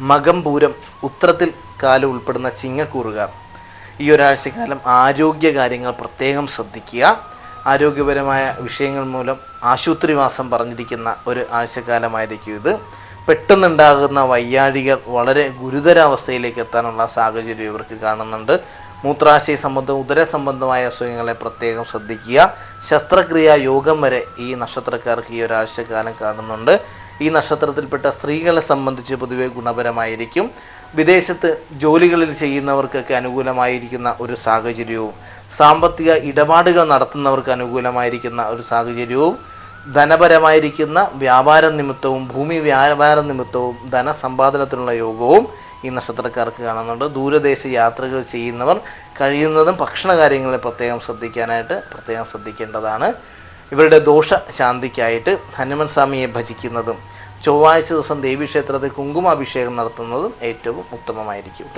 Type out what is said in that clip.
മകംപൂരം ഉത്രത്തിൽ കാലം ഉൾപ്പെടുന്ന ചിങ്ങക്കൂറുകാർ. ഈ ഒരാഴ്ചക്കാലം ആരോഗ്യ കാര്യങ്ങൾ പ്രത്യേകം ശ്രദ്ധിക്കുക. ആരോഗ്യപരമായ വിഷയങ്ങൾ മൂലം ആശുപത്രിവാസം പറഞ്ഞിരിക്കുന്ന ഒരു ആഴ്ചക്കാലമായിരിക്കും ഇത്. പെട്ടെന്നുണ്ടാകുന്ന വയ്യാഴികൾ വളരെ ഗുരുതരാവസ്ഥയിലേക്ക് എത്താനുള്ള സാഹചര്യം ഇവർക്ക് കാണുന്നുണ്ട്. മൂത്രാശയ സംബന്ധം ഉദര സംബന്ധമായ അസുഖങ്ങളെ പ്രത്യേകം ശ്രദ്ധിക്കുക. ശസ്ത്രക്രിയ യോഗം വരെ ഈ നക്ഷത്രക്കാർക്ക് ഈ ഒരാഴ്ചക്കാലം കാണുന്നുണ്ട്. ഈ നക്ഷത്രത്തിൽപ്പെട്ട സ്ത്രീകളെ സംബന്ധിച്ച് പൊതുവെ ഗുണപരമായിരിക്കും. വിദേശത്ത് ജോലികളിൽ ചെയ്യുന്നവർക്കൊക്കെ അനുകൂലമായിരിക്കുന്ന ഒരു സാഹചര്യവും സാമ്പത്തിക ഇടപാടുകൾ നടത്തുന്നവർക്ക് അനുകൂലമായിരിക്കുന്ന ഒരു സാഹചര്യവും ധനപരമായിരിക്കുന്ന വ്യാപാര നിമിത്തവും ഭൂമി വ്യാപാര നിമിത്തവും ധനസമ്പാദനത്തിനുള്ള യോഗവും ഈ നക്ഷത്രക്കാർക്ക് കാണുന്നുണ്ട്. ദൂരദേശ യാത്രകൾ ചെയ്യുന്നവർ കഴിയുന്നതും ഭക്ഷണ കാര്യങ്ങളെ പ്രത്യേകം ശ്രദ്ധിക്കാനായിട്ട് പ്രത്യേകം ശ്രദ്ധിക്കേണ്ടതാണ്. ഇവരുടെ ദോഷ ശാന്തിക്കായിട്ട് ഹനുമൻ സ്വാമിയെ ഭജിക്കുന്നതും ചൊവ്വാഴ്ച ദിവസം ദേവീക്ഷേത്രത്തിൽ കുങ്കുമാഭിഷേകം നടത്തുന്നതും ഏറ്റവും ഉത്തമമായിരിക്കും.